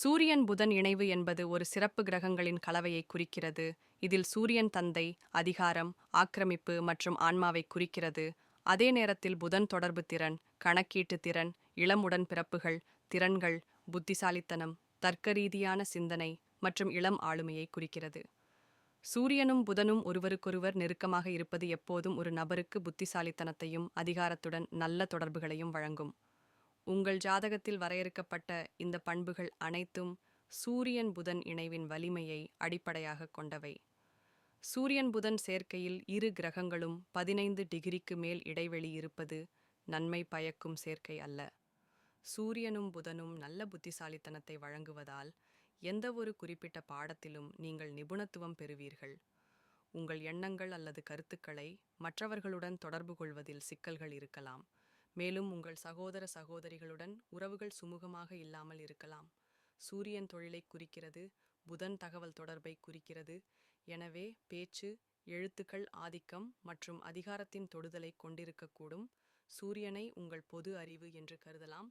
சூரியன் புதன் இணைவு என்பது ஒரு சிறப்பு கிரகங்களின் கலவையை குறிக்கிறது. இதில் சூரியன் தந்தை அதிகாரம் ஆக்கிரமிப்பு மற்றும் ஆன்மாவை குறிக்கிறது. அதே நேரத்தில் புதன் தொடர்பு திறன் கணக்கீட்டு திறன் இளம் உடன்பிறப்புகள் திறன்கள் புத்திசாலித்தனம் தர்க்கரீதியான சிந்தனை மற்றும் இளம் ஆளுமையை குறிக்கிறது. சூரியனும் புதனும் ஒருவருக்கொருவர் நெருக்கமாக இருப்பது எப்போதும் ஒரு நபருக்கு புத்திசாலித்தனத்தையும் அதிகாரத்துடன் நல்ல தொடர்புகளையும் வழங்கும். உங்கள் ஜாதகத்தில் வரையறுக்கப்பட்ட இந்த பண்புகள் அனைத்தும் சூரியன் புதன் இணைவின் வலிமையை அடிப்படையாகக் கொண்டவை. சூரியன் புதன் சேர்க்கையில் இரு கிரகங்களும் பதினைந்து டிகிரிக்கு மேல் இடைவெளி இருப்பது நன்மை பயக்கும் சேர்க்கை அல்ல. சூரியனும் புதனும் நல்ல புத்திசாலித்தனத்தை வழங்குவதால் எந்தவொரு குறிப்பிட்ட பாடத்திலும் நீங்கள் நிபுணத்துவம் பெறுவீர்கள். உங்கள் எண்ணங்கள் அல்லது கருத்துக்களை மற்றவர்களுடன் தொடர்பு கொள்வதில் சிக்கல்கள் இருக்கலாம். மேலும் உங்கள் சகோதர சகோதரிகளுடன் உறவுகள் சுமூகமாக இல்லாமல் இருக்கலாம். சூரியன் தொழிலை குறிக்கிறது புதன் தகவல் தொடர்பை குறிக்கிறது. எனவே பேச்சு எழுத்துக்கள் ஆதிக்கம் மற்றும் அதிகாரத்தின் தொடுதலை கொண்டிருக்கக்கூடும். சூரியனை உங்கள் பொது அறிவு என்று கருதலாம்.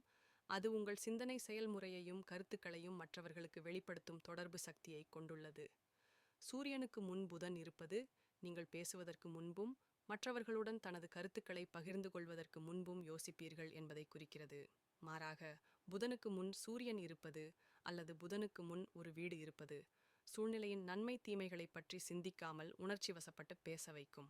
அது உங்கள் சிந்தனை செயல்முறையையும் கருத்துக்களையும் மற்றவர்களுக்கு வெளிப்படுத்தும் தொடர்பு சக்தியை கொண்டுள்ளது. சூரியனுக்கு முன் புதன் இருப்பது நீங்கள் பேசுவதற்கு முன்பும் மற்றவர்களுடன் தனது கருத்துக்களை பகிர்ந்து கொள்வதற்கு முன்பும் யோசிப்பீர்கள் என்பதை குறிக்கிறது. மாறாக புதனுக்கு முன் சூரியன் இருப்பது அல்லது புதனுக்கு முன் ஒரு வீடு இருப்பது சூழ்நிலையின் நன்மை தீமைகளை பற்றி சிந்திக்காமல் உணர்ச்சி வசப்பட்டு பேச வைக்கும்.